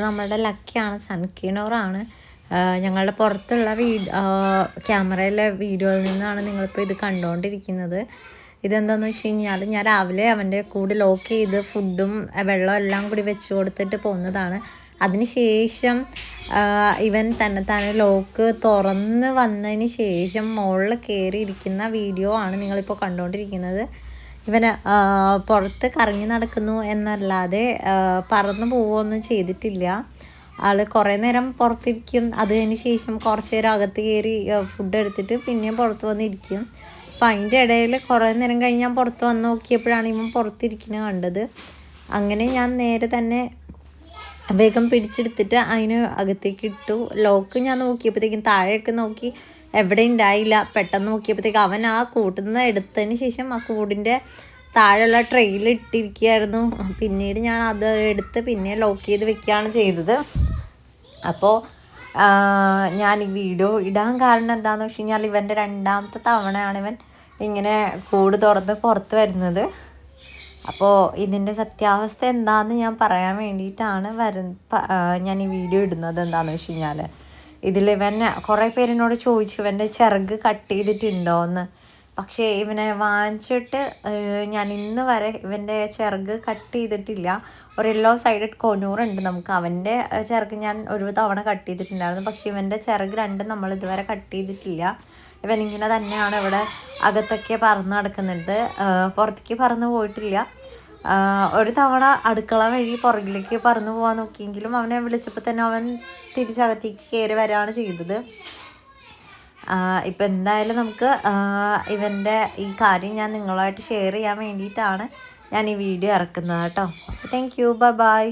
നമ്മളുടെ ലക്കിയാണ് സൺകിനോറാണ് ഞങ്ങളുടെ പുറത്തുള്ള വീ ക്യാമറയിലെ വീഡിയോയിൽ നിന്നാണ് നിങ്ങളിപ്പോൾ ഇത് കണ്ടുകൊണ്ടിരിക്കുന്നത് ഇതെന്താണെന്ന് വെച്ച് കഴിഞ്ഞാൽ ഞാൻ രാവിലെ അവന്റെ കൂട് ലോക്ക് ചെയ്ത് ഫുഡും വെള്ളവും എല്ലാം കൂടി വെച്ച് കൊടുത്തിട്ട് പോകുന്നതാണ് അതിനുശേഷം ഇവൻ തന്നെ തന്നെ ലോക്ക് തുറന്ന് വന്നതിന് ശേഷം മുകളിൽ കയറിയിരിക്കുന്ന വീഡിയോ ആണ് നിങ്ങളിപ്പോൾ കണ്ടുകൊണ്ടിരിക്കുന്നത് ഇവന് പുറത്ത് കറങ്ങി നടക്കുന്നു എന്നല്ലാതെ പറന്നു പോവുകയൊന്നും ചെയ്തിട്ടില്ല. ആൾ കുറേ നേരം പുറത്തിരിക്കും. അതിന് ശേഷം കുറച്ച് നേരം അകത്ത് കയറി ഫുഡ് എടുത്തിട്ട് പിന്നെയും പുറത്ത് വന്നിരിക്കും. അപ്പം അതിന്റെ ഇടയിൽ കുറേ നേരം കഴിഞ്ഞ് ഞാൻ പുറത്ത് വന്ന് നോക്കിയപ്പോഴാണ് ഇവൻ പുറത്തിരിക്കുന്നത് കണ്ടത്. അങ്ങനെ ഞാൻ നേരെ തന്നെ വേഗം പിടിച്ചെടുത്തിട്ട് അതിന് അകത്തേക്ക് ഇട്ടു. ലോക്ക് ഞാൻ നോക്കിയപ്പോഴത്തേക്കും താഴേക്ക് നോക്കി എവിടെ ഉണ്ടായില്ല. പെട്ടെന്ന് നോക്കിയപ്പോഴത്തേക്ക് അവൻ ആ കൂട്ടിൽ നിന്ന് എടുത്തതിന് ശേഷം ആ കൂടിന്റെ താഴെയുള്ള ട്രെയിൽ ഇട്ടിരിക്കുകയായിരുന്നു. പിന്നീട് ഞാൻ അത് എടുത്ത് പിന്നെ ലോക്ക് ചെയ്ത് വെക്കുകയാണ് ചെയ്തത്. അപ്പോൾ ഞാൻ ഈ വീഡിയോ ഇടാൻ കാരണം എന്താണെന്ന് വെച്ച് കഴിഞ്ഞാൽ ഇവന്റെ രണ്ടാമത്തെ തവണയാണ് ഇവൻ ഇങ്ങനെ കൂട് തുറന്ന് പുറത്ത് വരുന്നത്. അപ്പോൾ ഇതിന്റെ സത്യാവസ്ഥ എന്താണെന്ന് ഞാൻ പറയാൻ വേണ്ടിയിട്ടാണ് വര ഞാൻ ഈ വീഡിയോ ഇടുന്നത് എന്താണെന്ന് വെച്ച് കഴിഞ്ഞാൽ ഇതിൽ ഇവൻ കുറേ പേരിനോട് ചോദിച്ചു ഇവന്റെ ചിറക് കട്ട് ചെയ്തിട്ടുണ്ടോ എന്ന് പക്ഷേ ഇവനെ വാങ്ങിച്ചിട്ട് ഞാൻ ഇന്ന് വരെ ഇവന്റെ ചിറക് കട്ട് ചെയ്തിട്ടില്ല. ഒരു യെല്ലോ സൈഡഡ് കൊനൂറുണ്ട് നമുക്ക്. അവന്റെ ചിറക് ഞാൻ ഒരു തവണ കട്ട് ചെയ്തിട്ടുണ്ടായിരുന്നു. പക്ഷേ ഇവന്റെ ചിറക് രണ്ടും നമ്മൾ ഇതുവരെ കട്ട് ചെയ്തിട്ടില്ല. ഇവൻ ഇങ്ങനെ തന്നെയാണ് ഇവിടെ അകത്തൊക്കെ പറന്ന് നടക്കുന്നുണ്ട് പുറത്തേക്ക് പറന്ന് പോയിട്ടില്ല. ഒരു തവണ അടുക്കള വഴി പുറകിലേക്ക് പറന്നു പോകാൻ നോക്കിയെങ്കിലും അവനെ വിളിച്ചപ്പോൾ തന്നെ അവൻ തിരിച്ചകത്തേക്ക് കയറി വരികയാണ് ചെയ്തത്. ഇപ്പം എന്തായാലും നമുക്ക് ഇവന്റെ ഈ കാര്യം ഞാൻ നിങ്ങളായിട്ട് ഷെയർ ചെയ്യാൻ വേണ്ടിയിട്ടാണ് ഞാൻ ഈ വീഡിയോ ഇറക്കുന്നത് കേട്ടോ. Thank you bye bye